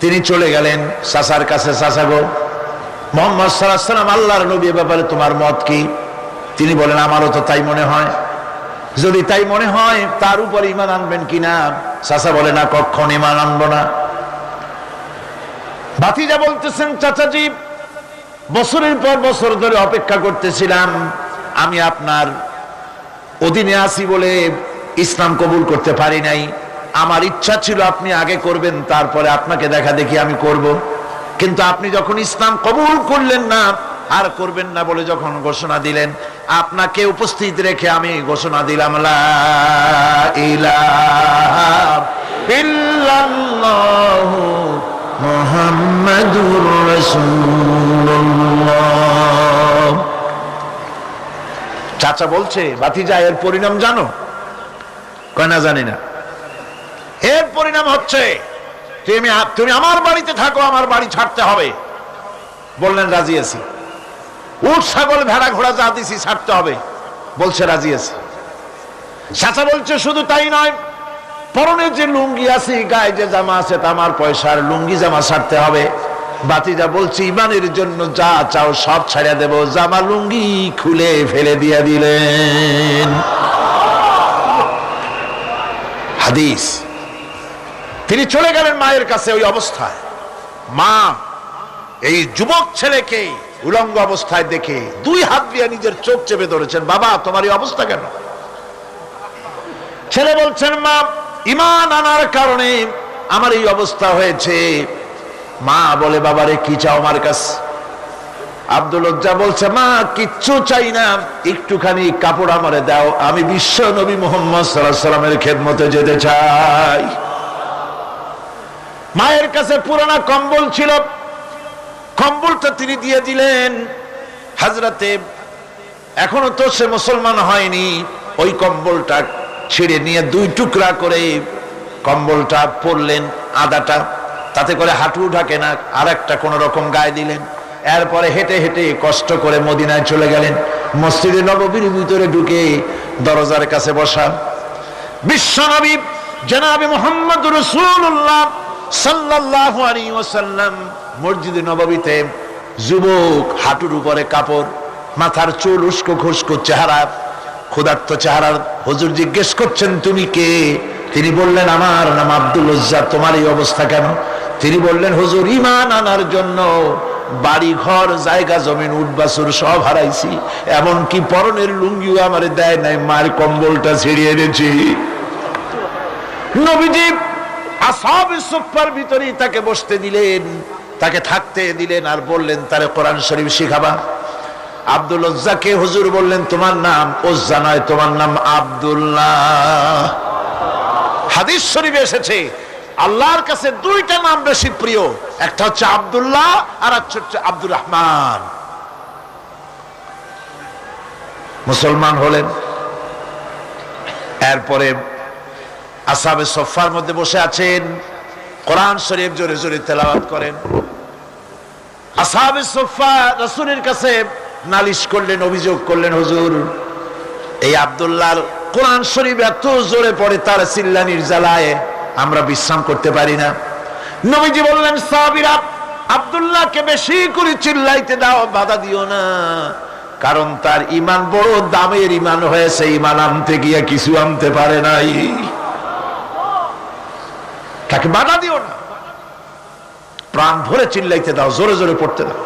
তিনি চলে গেলেন চাচার কাছে চাচা গো, মোহাম্মদ সাল্লাম আল্লাহর নবী ব্যাপারে তোমার মত কি? তিনি বলেন, আমারও তো তাই মনে হয়। যদি তাই মনে হয়, তার উপর ইমান আনবেন কিনা চাচা বলে, না কখন ইমান আনব না। ভাতিজা বলতেছেন, চাচাজি, বছরের পর বছর ধরে অপেক্ষা করতেছিলাম। আমি আপনার অধীনে আসি বলে ইসলাম কবুল করতে পারি নাই। আমার ইচ্ছা ছিল আপনি আগে করবেন, তারপরে আপনাকে দেখা দেখি আমি করব। কিন্তু আপনি যখন ইসলাম কবুল করলেন না, আর করবেন না বলে যখন ঘোষণা দিলেন, আপনাকে উপস্থিত রেখে আমি ঘোষণা দিলাম চাচা বলছে বাতিজা এর পরিণাম জানো? কয়, না জানি না। এর পরিণাম হচ্ছে, তুমি তুমি আমার বাড়িতে থাকো, আমার বাড়ি ছাড়তে হবে। বললেন, রাজি আছি। উট, ছাগল, ভেড়া, ঘোড়া যা দিছি, ছাড়তে হবে। বলছে, রাজি আছি। চাচা বলছে, শুধু তাই নয়, পরনে যে লুঙ্গি আছে, গায়ে যে জামা আছে, তা আমার পয়সার লুঙ্গি জামা ছাড়তে হবে। বাতিজা বলছি, ইমানের জন্য যা চাও সব ছাড়িয়া দেব। জামা, লুঙ্গি খুলে ফেলে দিয়া দিলেন। হাদিস। তিনি চলে গেলেন মায়ের কাছে ওই অবস্থায়। মা, এই যুবক ছেলেকে উলঙ্গ অবস্থায় দেখে দুই হাত দিয়ে নিজের চোখ চেপে ধরেছেন, বাবা, তোমার এই অবস্থা কেন? ছেলে বলছেন, মা, ইমান আনার কারণে আমার এই অবস্থা হয়েছে। মা বলে বাবারে কি চাও আমার কাছে? আব্দুল লজ্জা বলছে, মা, কিচ্ছু চাই না, একটুখানি কাপড় আমারে দাও, আমি বিশ্ব নবী মোহাম্মদ সাল্লাহ সাল্লামের খেদমতে যেতে চাই। মায়ের কাছে পুরানা কম্বল ছিল। কম্বলটা তিনি দিয়ে দিলেন। হাজরাতে, এখনও তো সে মুসলমান হয়নি। ওই কম্বলটা ছিঁড়ে নিয়ে দুই টুকরা করে কম্বলটা পরলেন আদাটা। তাতে করে হাঁটু ঢাকে না আর একটা কোন রকম গায়ে দিলেন। এরপরে হেঁটে হেঁটে কষ্ট করে মদিনায় চলে গেলেন। মসজিদে নববীর ভিতরে ঢুকে দরজার কাছে বসা। বিশ্বনবী জনাবি মোহাম্মদ রসুল্লাহ সাল্লাল্লাহু আলাইহি ওয়াসাল্লাম মসজিদে নববীতে যুবক হাঁটুর উপরে কাপড়, মাথার চুল উস্কো খুস্কো চেহারা, ক্ষুধার্ত চেহারার হুজুর জিজ্ঞেস করছেন, তুমি কে? তিনি বললেন, আমার নাম আব্দুল তোমার এই অবস্থা কেন? তিনি বললেন, হুজুর, ইমান আনার জন্য বাড়ি ঘর জায়গা, জমিন উঠবাসুর সব হারাইছি। এমনকি পরনের লুঙ্গিও আমার দেয় নাই, মায়ের কম্বলটা ছিড়িয়ে এনেছি। নবীজি আসাবে ভিতরেই তাকে বসতে দিলেন, তাকে থাকতে দিলেন আর বললেন, তারে কোরআন শরীফ শিখাবা। আব্দুল ওজ্জাকে হুজুর বললেন, তোমার নাম ওজ্জা নয়, তোমার নাম আব্দুল্লাহ। হাদিস শরীফে এসেছে, আল্লাহর কাছে দুইটা নাম বেশি প্রিয়, একটা হচ্ছে আব্দুল্লাহ আর একটা হচ্ছে আব্দুর রহমান। মুসলমান হলেন। এরপরে আসাবে সফার মধ্যে বসে আছেন। কোরআন শরীফ জোরে জোরে তেলাওয়াত করেন। আসাবে সফা রসুলের কাছে নালিশ করলেন, অভিযোগ করলেন, হুজুর, এই আবদুল্লাহর কোরআন শরীফ এত জোরে পড়ে তার চিল্লানির জ্বালায় আমরা বিশ্রাম করতে পারি না। নবীজি বললেন, সাহাবীরা, আব্দুল্লাহকে বেশি করে চিল্লাইতে দাও, বাধা দিও না। কারণ তার ইমান বড় দামের ইমান হয়েছে ইমান আনতে গিয়ে কিছু আনতে পারে নাই। তাকে বাধা দিও না। প্রাণ ভরে চিল্লাইতে দাও জোরে জোরে পড়তে দাও।